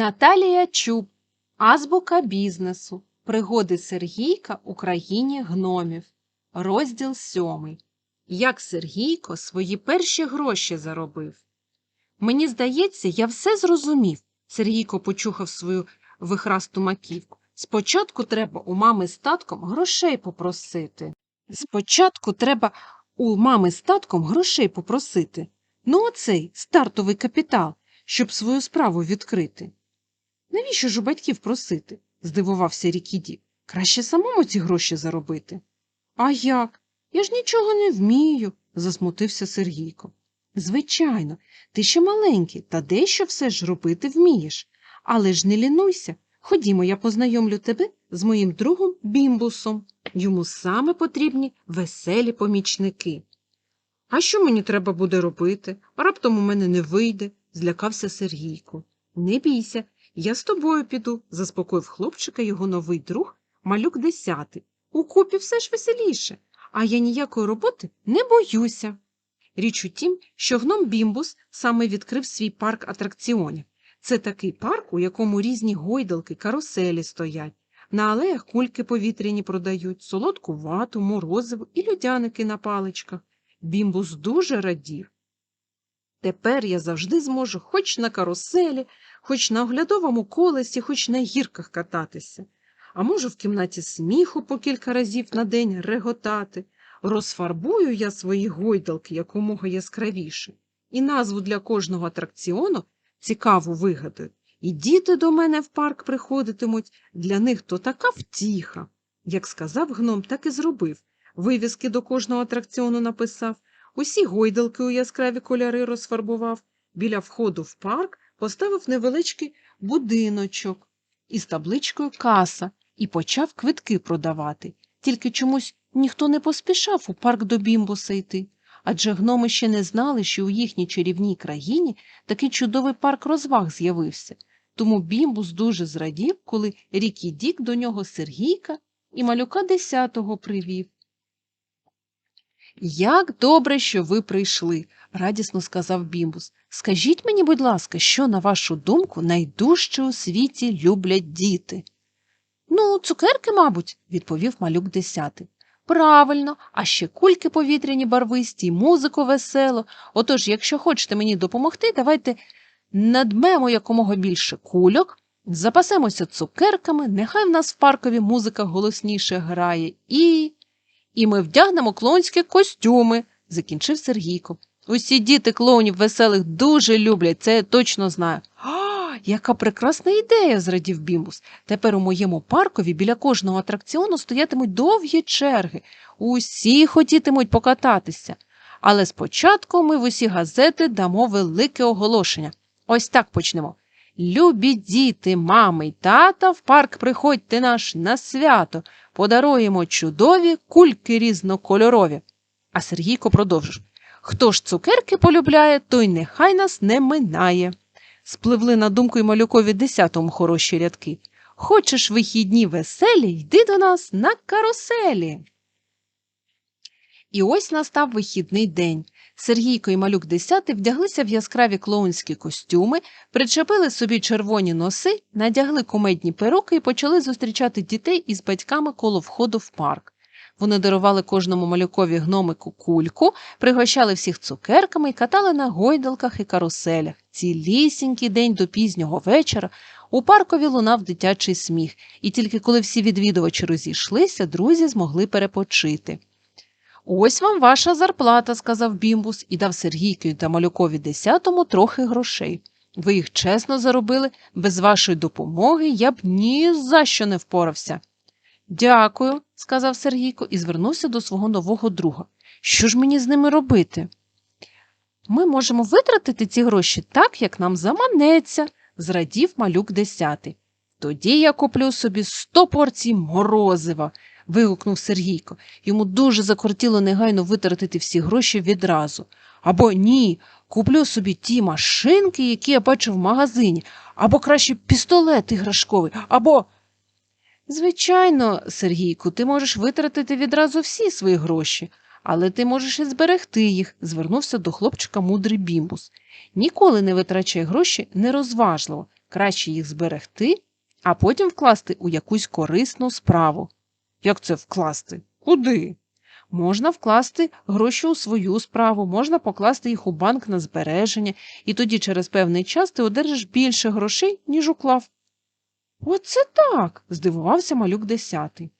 Наталія Чуб, Азбука бізнесу. Пригоди Сергійка у країні гномів. Розділ сьомий. Як Сергійко свої перші гроші заробив. Мені здається, я все зрозумів. Сергійко почухав свою вихрасту маківку. Спочатку треба у мами з татком грошей попросити. Спочатку треба у мами з татком грошей попросити. Ну, оцей стартовий капітал, щоб свою справу відкрити. Навіщо ж у батьків просити? здивувався Рікіді. Краще самому ці гроші заробити. А як? Я ж нічого не вмію, засмутився Сергійко. Звичайно, ти ще маленький, та дещо все ж робити вмієш. Але ж не лінуйся. Ходімо, я познайомлю тебе з моїм другом Бімбусом. Йому саме потрібні веселі помічники. А що мені треба буде робити? Раптом у мене не вийде, злякався Сергійко. Не бійся, я з тобою піду, заспокоїв хлопчика його новий друг, малюк десятий. У купі все ж веселіше, а я ніякої роботи не боюся. Річ у тім, що гном Бімбус саме відкрив свій парк атракціонів. Це такий парк, у якому різні гойдалки, каруселі стоять. На алеях кульки повітряні продають, солодку вату, морозиво і людяники на паличках. Бімбус дуже радів. Тепер я завжди зможу хоч на каруселі, хоч на оглядовому колесі, хоч на гірках кататися. А можу в кімнаті сміху по кілька разів на день реготати. Розфарбую я свої гойдалки якомога яскравіше. І назву для кожного атракціону цікаву вигадую. І діти до мене в парк приходитимуть, для них то така втіха. Як сказав гном, так і зробив. Вивіски до кожного атракціону написав, усі гойдалки у яскраві кольори розфарбував, біля входу в парк поставив невеличкий будиночок із табличкою каса і почав квитки продавати. Тільки чомусь ніхто не поспішав у парк до бімбуса йти. Адже гноми ще не знали, що у їхній чарівній країні такий чудовий парк розваг з'явився. Тому бімбус дуже зрадів, коли Рікі Дік до нього Сергійка і малюка десятого привів. Як добре, що ви прийшли, радісно сказав бімбус. Скажіть мені, будь ласка, що, на вашу думку, найдужче у світі люблять діти? Ну, цукерки, мабуть, відповів малюк десятий. Правильно, а ще кульки повітряні барвисті, музику весело. Отож, якщо хочете мені допомогти, давайте надмемо якомога більше кульок, запасемося цукерками, нехай в нас в паркові музика голосніше грає, і. І ми вдягнемо клоунські костюми, закінчив Сергійко. Усі діти клоунів веселих дуже люблять, це я точно знаю. А, яка прекрасна ідея, зрадів Бімбус. Тепер у моєму паркові біля кожного атракціону стоятимуть довгі черги. Усі хотітимуть покататися. Але спочатку ми в усі газети дамо велике оголошення. Ось так почнемо. Любі діти, мами й тата, в парк приходьте наш на свято, подаруємо чудові кульки різнокольорові. А Сергійко продовжив. Хто ж цукерки полюбляє, той нехай нас не минає. Спливли на думку й малюкові десятому хороші рядки. Хочеш вихідні веселі, йди до нас на каруселі. І ось настав вихідний день. Сергійко і малюк десятий вдяглися в яскраві клоунські костюми, причепили собі червоні носи, надягли кумедні перуки і почали зустрічати дітей із батьками коло входу в парк. Вони дарували кожному малюкові гномику кульку, пригощали всіх цукерками і катали на гойдалках і каруселях. Цілісінький день до пізнього вечора у паркові лунав дитячий сміх, і тільки коли всі відвідувачі розійшлися, друзі змогли перепочити. Ось вам ваша зарплата, сказав бімбус і дав Сергійкові та малюкові десятому трохи грошей. Ви їх чесно заробили, без вашої допомоги я б ні за що не впорався. Дякую, сказав Сергійко і звернувся до свого нового друга. Що ж мені з ними робити? Ми можемо витратити ці гроші так, як нам заманеться, зрадів малюк десятий. Тоді я куплю собі сто порцій морозива, вигукнув Сергійко. Йому дуже закортіло негайно витратити всі гроші відразу. Або ні, куплю собі ті машинки, які я бачу в магазині, або краще пістолет іграшковий, або. Звичайно, Сергійку, ти можеш витратити відразу всі свої гроші, але ти можеш і зберегти їх, звернувся до хлопчика мудрий бімбус. Ніколи не витрачай гроші нерозважливо. Краще їх зберегти, а потім вкласти у якусь корисну справу. Як це вкласти? Куди? Можна вкласти гроші у свою справу, можна покласти їх у банк на збереження, і тоді через певний час ти одержиш більше грошей, ніж уклав. Оце так. здивувався малюк десятий.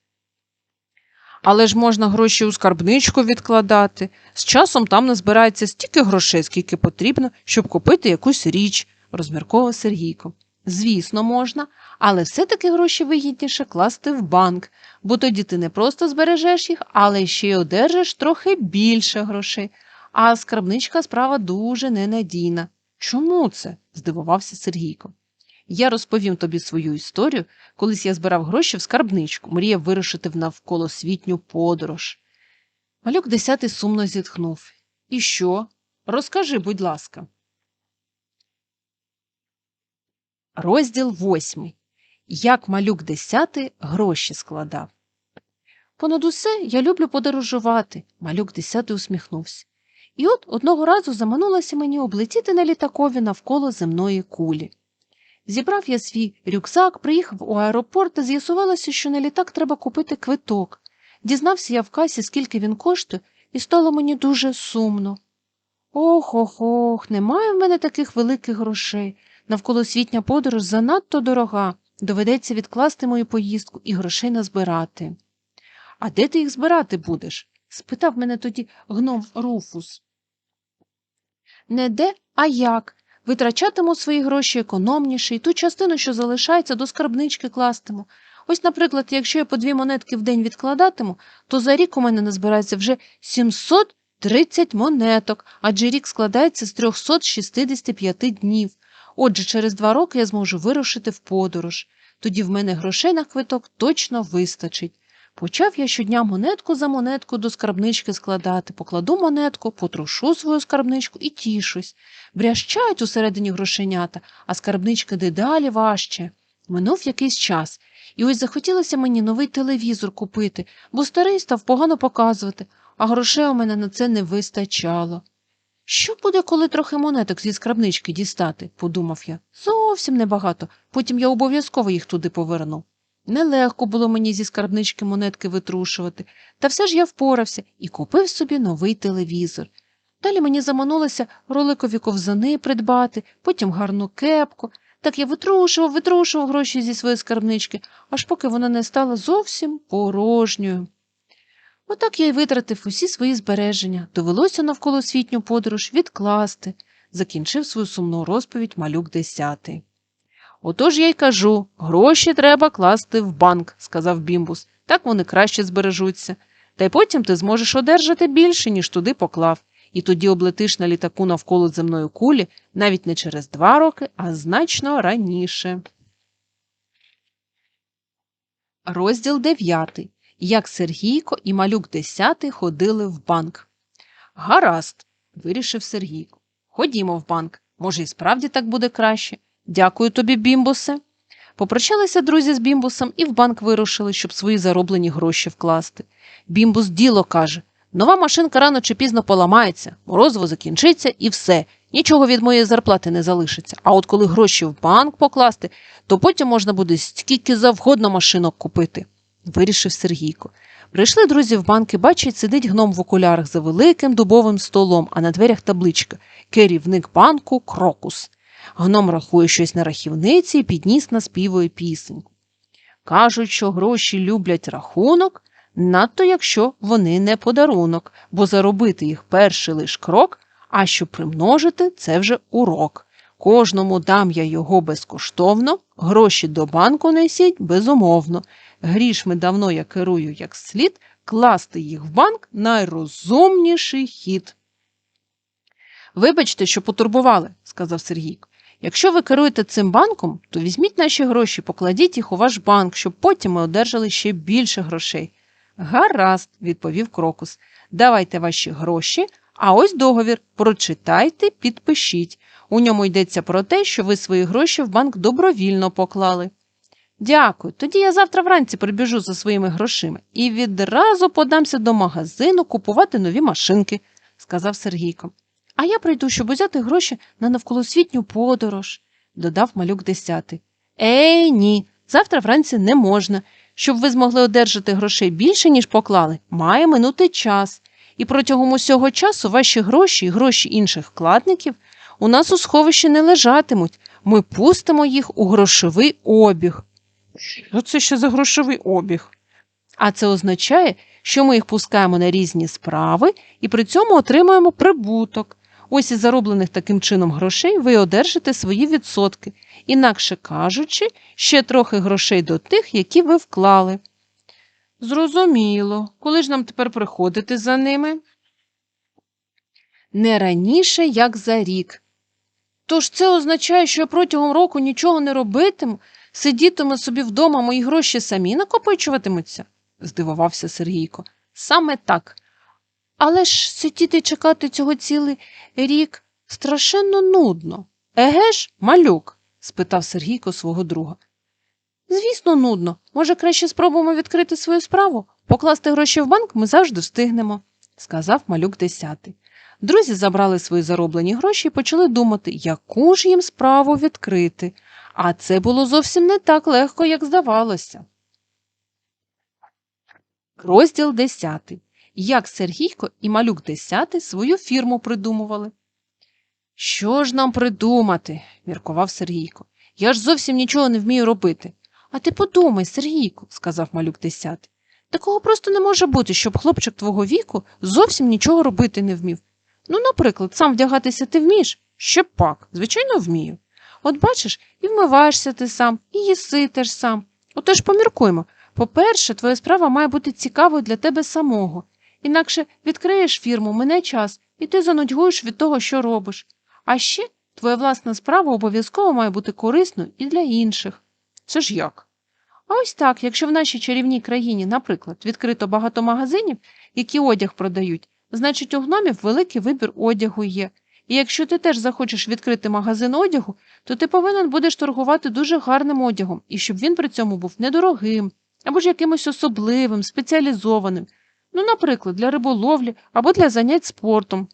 Але ж можна гроші у скарбничку відкладати. З часом там назбирається стільки грошей, скільки потрібно, щоб купити якусь річ, розмірковував Сергійко. Звісно, можна, але все-таки гроші вигідніше класти в банк, бо тоді ти не просто збережеш їх, але ще й одержиш трохи більше грошей. А скарбничка справа дуже ненадійна. Чому це? здивувався Сергійко. Я розповім тобі свою історію. Колись я збирав гроші в скарбничку, мріяв вирушити в навколосвітню подорож. Малюк десятий сумно зітхнув. І що? Розкажи, будь ласка. Розділ восьмий. Як малюк десятий гроші складав. Понад усе я люблю подорожувати, малюк десятий усміхнувся. І от одного разу заманулося мені облетіти на літакові навколо земної кулі. Зібрав я свій рюкзак, приїхав у аеропорт та з'ясувалося, що на літак треба купити квиток. Дізнався я в касі, скільки він коштує, і стало мені дуже сумно. Ох ох ох, немає в мене таких великих грошей. Навколосвітня подорож занадто дорога. Доведеться відкласти мою поїздку і грошей назбирати. А де ти їх збирати будеш? спитав мене тоді гном Руфус. Не де, а як. Витрачатиму свої гроші економніше і ту частину, що залишається, до скарбнички кластиму. Ось, наприклад, якщо я по дві монетки в день відкладатиму, то за рік у мене назбирається вже 730 монеток, адже рік складається з 365 днів. Отже, через два роки я зможу вирушити в подорож. Тоді в мене грошей на квиток точно вистачить. Почав я щодня монетку за монетку до скарбнички складати, покладу монетку, потрушу свою скарбничку і тішусь. Брящають усередині грошенята, а скарбнички дедалі важче. Минув якийсь час, і ось захотілося мені новий телевізор купити, бо старий став погано показувати, а грошей у мене на це не вистачало. Що буде, коли трохи монеток зі скарбнички дістати? подумав я. Зовсім небагато, потім я обов'язково їх туди поверну. Нелегко було мені зі скарбнички монетки витрушувати, та все ж я впорався і купив собі новий телевізор. Далі мені заманулося роликові ковзани придбати, потім гарну кепку. Так я витрушував, витрушував гроші зі своєї скарбнички, аж поки вона не стала зовсім порожньою. Отак я й витратив усі свої збереження, довелося навколосвітню подорож відкласти, закінчив свою сумну розповідь малюк десятий. Отож я й кажу гроші треба класти в банк, сказав бімбус, так вони краще збережуться. Та й потім ти зможеш одержати більше, ніж туди поклав, і тоді облетиш на літаку навколо земної кулі навіть не через два роки, а значно раніше. Розділ дев'ятий. Як Сергійко і малюк десятий ходили в банк. Гаразд, вирішив Сергійко. Ходімо в банк. Може, і справді так буде краще. Дякую тобі, бімбусе. Попрощалися друзі з бімбусом і в банк вирушили, щоб свої зароблені гроші вкласти. Бімбус діло каже нова машинка рано чи пізно поламається, морозиво закінчиться і все. Нічого від моєї зарплати не залишиться. А от коли гроші в банк покласти, то потім можна буде скільки завгодно машинок купити, вирішив Сергійко. Прийшли друзі в банк і бачать, сидить гном в окулярах за великим дубовим столом, а на дверях табличка Керівник банку Крокус. Гном рахує щось на рахівниці і підніс наспівує пісеньку. Кажуть, що гроші люблять рахунок, надто якщо вони не подарунок, бо заробити їх перший лиш крок, а щоб примножити це вже урок. Кожному дам я його безкоштовно, гроші до банку несіть безумовно. Грішми давно я керую як слід, класти їх в банк найрозумніший хід. Вибачте, що потурбували, сказав Сергійко. Якщо ви керуєте цим банком, то візьміть наші гроші, покладіть їх у ваш банк, щоб потім ми одержали ще більше грошей. Гаразд, відповів Крокус. Давайте ваші гроші, а ось договір. Прочитайте, підпишіть. У ньому йдеться про те, що ви свої гроші в банк добровільно поклали. Дякую. Тоді я завтра вранці прибіжу за своїми грошима і відразу подамся до магазину купувати нові машинки, сказав Сергійко. А я прийду, щоб узяти гроші на навколосвітню подорож. додав малюк десятий. Ей, ні, завтра вранці не можна. Щоб ви змогли одержати грошей більше, ніж поклали, має минути час. І протягом усього часу ваші гроші і гроші інших вкладників у нас у сховищі не лежатимуть. Ми пустимо їх у грошовий обіг. Що це ще за грошовий обіг? А це означає, що ми їх пускаємо на різні справи і при цьому отримуємо прибуток. Ось із зароблених таким чином грошей ви одержите свої відсотки, інакше кажучи, ще трохи грошей до тих, які ви вклали. Зрозуміло. Коли ж нам тепер приходити за ними? Не раніше, як за рік. Тож це означає, що я протягом року нічого не робитиму, сидітиму собі вдома, мої гроші самі накопичуватимуться? здивувався Сергійко. Саме так. Але ж сидіти чекати цього цілий рік страшенно нудно. Еге ж, малюк? спитав Сергійко свого друга. Звісно, нудно. Може, краще спробуємо відкрити свою справу? Покласти гроші в банк ми завжди встигнемо, сказав малюк десятий. Друзі забрали свої зароблені гроші і почали думати, яку ж їм справу відкрити. А це було зовсім не так легко, як здавалося. Розділ 10. Як Сергійко і малюк 10 свою фірму придумували. Що ж нам придумати? міркував Сергійко. Я ж зовсім нічого не вмію робити. А ти подумай, Сергійку, сказав малюк 10. Такого просто не може бути, щоб хлопчик твого віку зовсім нічого робити не вмів. Ну, наприклад, сам вдягатися ти вмієш? Ще пак, звичайно, вмію. От бачиш, і вмиваєшся ти сам, і їси теж сам. Отож поміркуємо. По-перше, твоя справа має бути цікавою для тебе самого. Інакше відкриєш фірму, мине час, і ти занудьгуєш від того, що робиш. А ще твоя власна справа обов'язково має бути корисною і для інших. Це ж як? А ось так, якщо в нашій чарівній країні, наприклад, відкрито багато магазинів, які одяг продають, значить у гномів великий вибір одягу є. І якщо ти теж захочеш відкрити магазин одягу, то ти повинен будеш торгувати дуже гарним одягом, і щоб він при цьому був недорогим, або ж якимось особливим, спеціалізованим, ну, наприклад, для риболовлі або для занять спортом.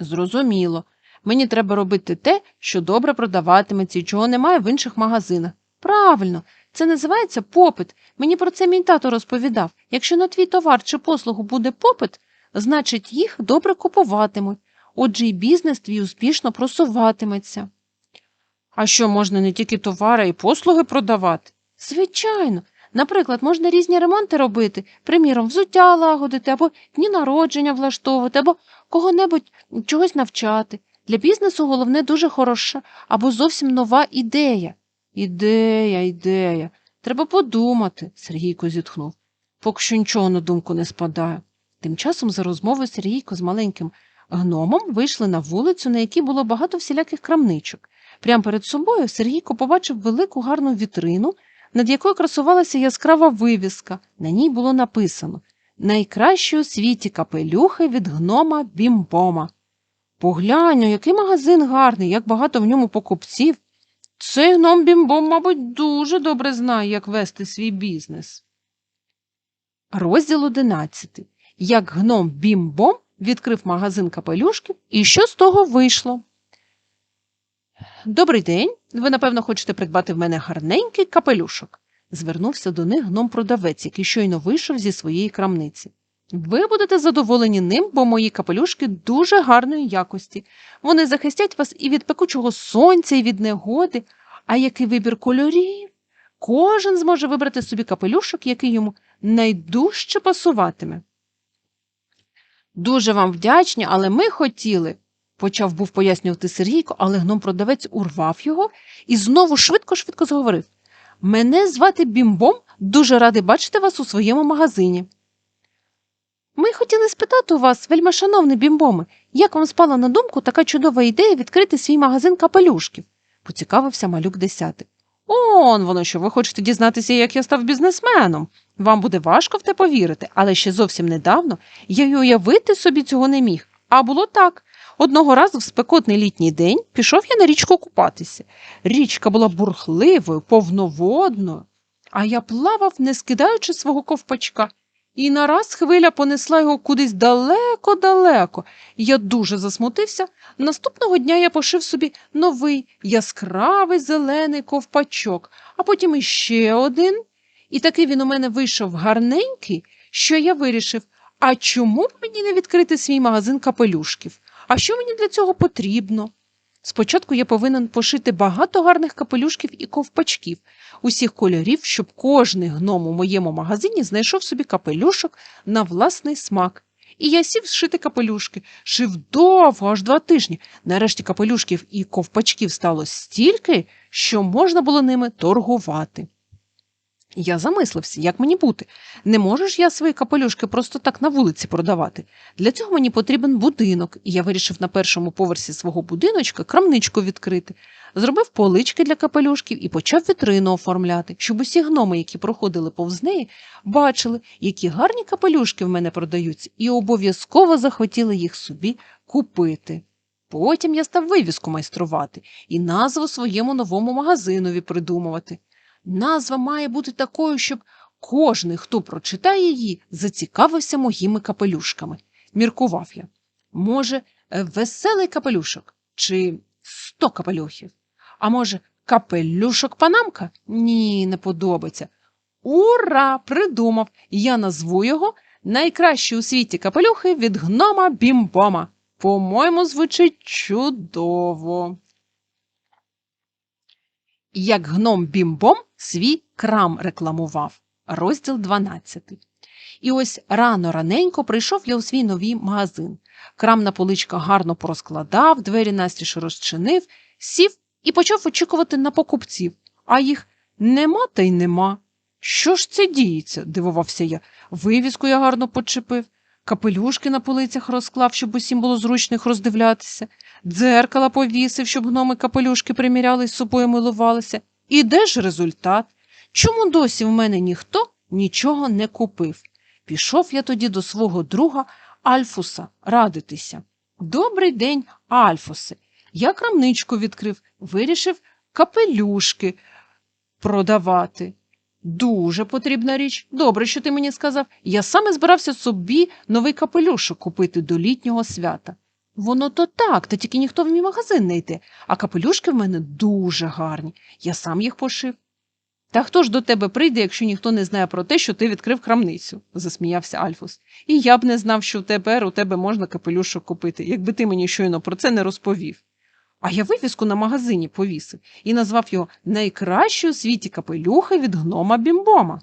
Зрозуміло, мені треба робити те, що добре продаватиметься і чого немає в інших магазинах. Правильно, це називається попит. Мені про це мій тато розповідав. Якщо на твій товар чи послугу буде попит, значить їх добре купуватимуть. Отже, і бізнес твій успішно просуватиметься. А що можна не тільки товари і послуги продавати? Звичайно. Наприклад, можна різні ремонти робити, приміром, взуття лагодити, або дні народження влаштовувати, або кого-небудь чогось навчати. Для бізнесу головне дуже хороша або зовсім нова ідея. Ідея, ідея. Треба подумати, Сергійко зітхнув. Поки що нічого на думку не спадає. Тим часом за розмовою Сергійко з маленьким гномом вийшли на вулицю, на якій було багато всіляких крамничок. Прямо перед собою Сергійко побачив велику гарну вітрину, над якою красувалася яскрава вивіска. На ній було написано Найкращі у світі капелюхи від гнома бімбома. Поглянь, який магазин гарний, як багато в ньому покупців. Цей гном бімбом, мабуть, дуже добре знає, як вести свій бізнес. Розділ одинадцятий. Як гном бімбом відкрив магазин капелюшків, і що з того вийшло? Добрий день. Ви, напевно, хочете придбати в мене гарненький капелюшок. Звернувся до них гном-продавець, який щойно вийшов зі своєї крамниці. Ви будете задоволені ним, бо мої капелюшки дуже гарної якості. Вони захистять вас і від пекучого сонця, і від негоди. А який вибір кольорів? Кожен зможе вибрати собі капелюшок, який йому найдужче пасуватиме. Дуже вам вдячні, але ми хотіли, почав був пояснювати Сергійко, але гном-продавець урвав його і знову швидко-швидко заговорив. Мене звати Бімбом, дуже радий бачити вас у своєму магазині. Ми хотіли спитати у вас, вельми шановний бімбоме, як вам спала на думку така чудова ідея відкрити свій магазин капелюшків? поцікавився малюк десятий. Он воно що, ви хочете дізнатися, як я став бізнесменом. Вам буде важко в те повірити, але ще зовсім недавно я й уявити собі цього не міг. А було так. Одного разу в спекотний літній день пішов я на річку купатися. Річка була бурхливою, повноводною, а я плавав, не скидаючи свого ковпачка. І нараз хвиля понесла його кудись далеко-далеко. Я дуже засмутився. Наступного дня я пошив собі новий яскравий зелений ковпачок, а потім іще один. І такий він у мене вийшов гарненький, що я вирішив, а чому б мені не відкрити свій магазин капелюшків? А що мені для цього потрібно? Спочатку я повинен пошити багато гарних капелюшків і ковпачків, усіх кольорів, щоб кожний гном у моєму магазині знайшов собі капелюшок на власний смак. І я сів зшити капелюшки, шив довго, аж два тижні. Нарешті капелюшків і ковпачків стало стільки, що можна було ними торгувати. Я замислився, як мені бути. Не можу ж я свої капелюшки просто так на вулиці продавати. Для цього мені потрібен будинок, і я вирішив на першому поверсі свого будиночка крамничку відкрити. Зробив полички для капелюшків і почав вітрину оформляти, щоб усі гноми, які проходили повз неї, бачили, які гарні капелюшки в мене продаються, і обов'язково захотіли їх собі купити. Потім я став вивіску майструвати і назву своєму новому магазинові придумувати. Назва має бути такою, щоб кожний, хто прочитає її, зацікавився моїми капелюшками. Міркував я. Може, е, веселий капелюшок чи сто капелюхів? А може, капелюшок панамка? Ні, не подобається. Ура! Придумав! Я назву його найкращі у світі капелюхи від гнома бімбома. По-моєму, звучить чудово. Як гном бімбом свій крам рекламував. Розділ 12. І ось рано раненько прийшов я у свій новий магазин. Крам на поличках гарно порозкладав, двері настіж розчинив, сів і почав очікувати на покупців, а їх нема та й нема. Що ж це діється? дивувався я. Вивіску я гарно почепив, капелюшки на полицях розклав, щоб усім було зручно їх роздивлятися, дзеркала повісив, щоб гноми капелюшки приміряли і з собою милувалися. І де ж результат? Чому досі в мене ніхто нічого не купив? Пішов я тоді до свого друга Альфуса радитися. Добрий день, Альфусе. Я крамничку відкрив, вирішив капелюшки продавати. Дуже потрібна річ. Добре, що ти мені сказав. Я саме збирався собі новий капелюшок купити до літнього свята. Воно то так, та тільки ніхто в мій магазин не йде, а капелюшки в мене дуже гарні. Я сам їх пошив. Та хто ж до тебе прийде, якщо ніхто не знає про те, що ти відкрив крамницю? засміявся Альфус. І я б не знав, що тепер у тебе можна капелюшок купити, якби ти мені щойно про це не розповів. А я вивіску на магазині повісив і назвав його найкращою у світі капелюхи від гнома бімбома.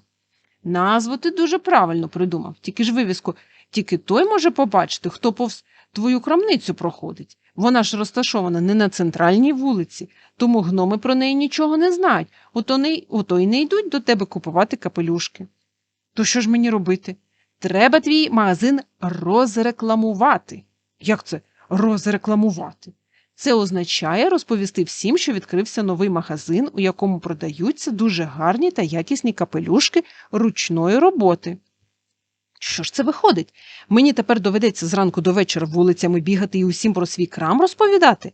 Назву ти дуже правильно придумав, тільки ж вивіску, тільки той може побачити, хто повз твою крамницю проходить. Вона ж розташована не на центральній вулиці, тому гноми про неї нічого не знають, ото, не, ото й не йдуть до тебе купувати капелюшки. То що ж мені робити? Треба твій магазин розрекламувати. Як це розрекламувати? Це означає розповісти всім, що відкрився новий магазин, у якому продаються дуже гарні та якісні капелюшки ручної роботи. Що ж це виходить? Мені тепер доведеться зранку до вечора вулицями бігати і усім про свій крам розповідати?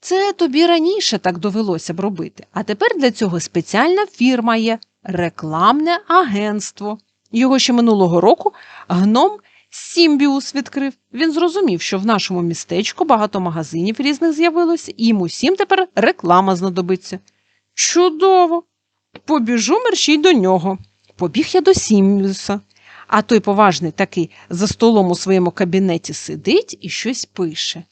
Це тобі раніше так довелося б робити, а тепер для цього спеціальна фірма є рекламне агентство. Його ще минулого року гном Сімбіус відкрив. Він зрозумів, що в нашому містечку багато магазинів різних з'явилося, і їм усім тепер реклама знадобиться. Чудово! Побіжу мерщій до нього. Побіг я до Сімбіуса. А той поважний такий за столом у своєму кабінеті сидить і щось пише.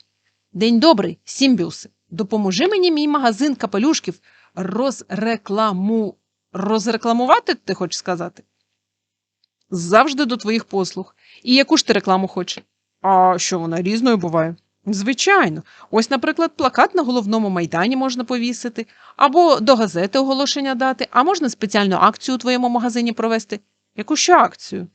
День добрий, Сімбіусе, допоможи мені мій магазин капелюшків розрекламу. Розрекламувати, ти хочеш сказати? Завжди до твоїх послуг. І яку ж ти рекламу хочеш? А що вона різною буває? Звичайно, ось, наприклад, плакат на головному майдані можна повісити, або до газети оголошення дати, а можна спеціальну акцію у твоєму магазині провести. Яку ще акцію?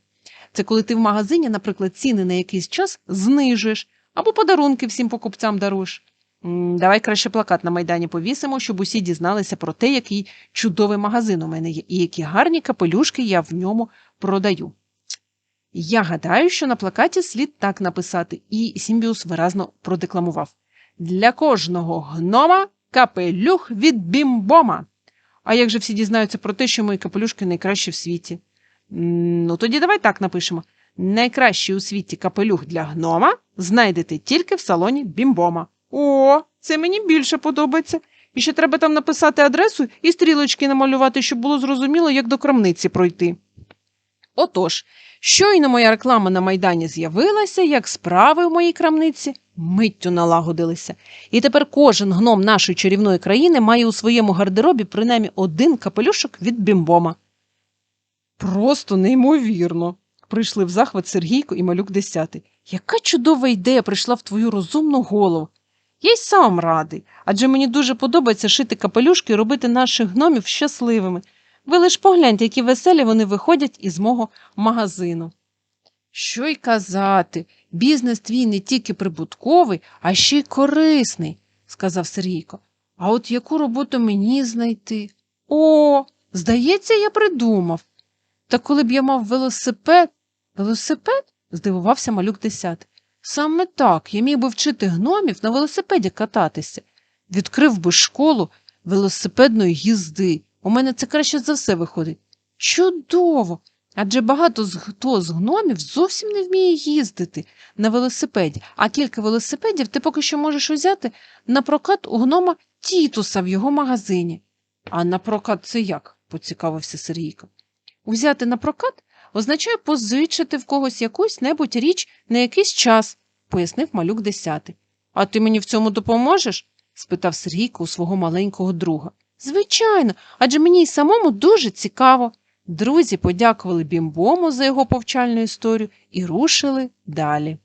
Це коли ти в магазині, наприклад, ціни на якийсь час знижуєш, або подарунки всім покупцям даруєш. Давай краще плакат на майдані повісимо, щоб усі дізналися про те, який чудовий магазин у мене є, і які гарні капелюшки я в ньому продаю. Я гадаю, що на плакаті слід так написати, і Сімбіус виразно продекламував Для кожного гнома капелюх від бімбома. А як же всі дізнаються про те, що мої капелюшки найкращі в світі? Ну, тоді давай так напишемо. Найкращий у світі капелюх для гнома знайдете тільки в салоні бімбома. О, це мені більше подобається. І ще треба там написати адресу і стрілочки намалювати, щоб було зрозуміло, як до крамниці пройти. Отож, щойно моя реклама на Майдані з'явилася, як справи в моїй крамниці миттю налагодилися. І тепер кожен гном нашої чарівної країни має у своєму гардеробі принаймні один капелюшок від бімбома. Просто неймовірно. Прийшли в захват Сергійко і малюк десятий. Яка чудова ідея прийшла в твою розумну голову. Я й сам радий, адже мені дуже подобається шити капелюшки і робити наших гномів щасливими. Ви лиш погляньте, які веселі вони виходять із мого магазину. Що й казати, бізнес твій не тільки прибутковий, а ще й корисний, сказав Сергійко. А от яку роботу мені знайти? О, здається, я придумав. Та коли б я мав велосипед. Велосипед? здивувався малюк десятий. Саме так, я міг би вчити гномів на велосипеді кататися. Відкрив би школу велосипедної їзди. У мене це краще за все виходить. Чудово! Адже багато хто з гномів зовсім не вміє їздити на велосипеді, а кілька велосипедів ти поки що можеш узяти на прокат у гнома Тітуса в його магазині. А на прокат це як? поцікавився Сергійко. Узяти на прокат означає позичити в когось якусь небудь річ на якийсь час, пояснив малюк десятий. А ти мені в цьому допоможеш? спитав Сергійко у свого маленького друга. Звичайно, адже мені й самому дуже цікаво. Друзі подякували бімбому за його повчальну історію і рушили далі.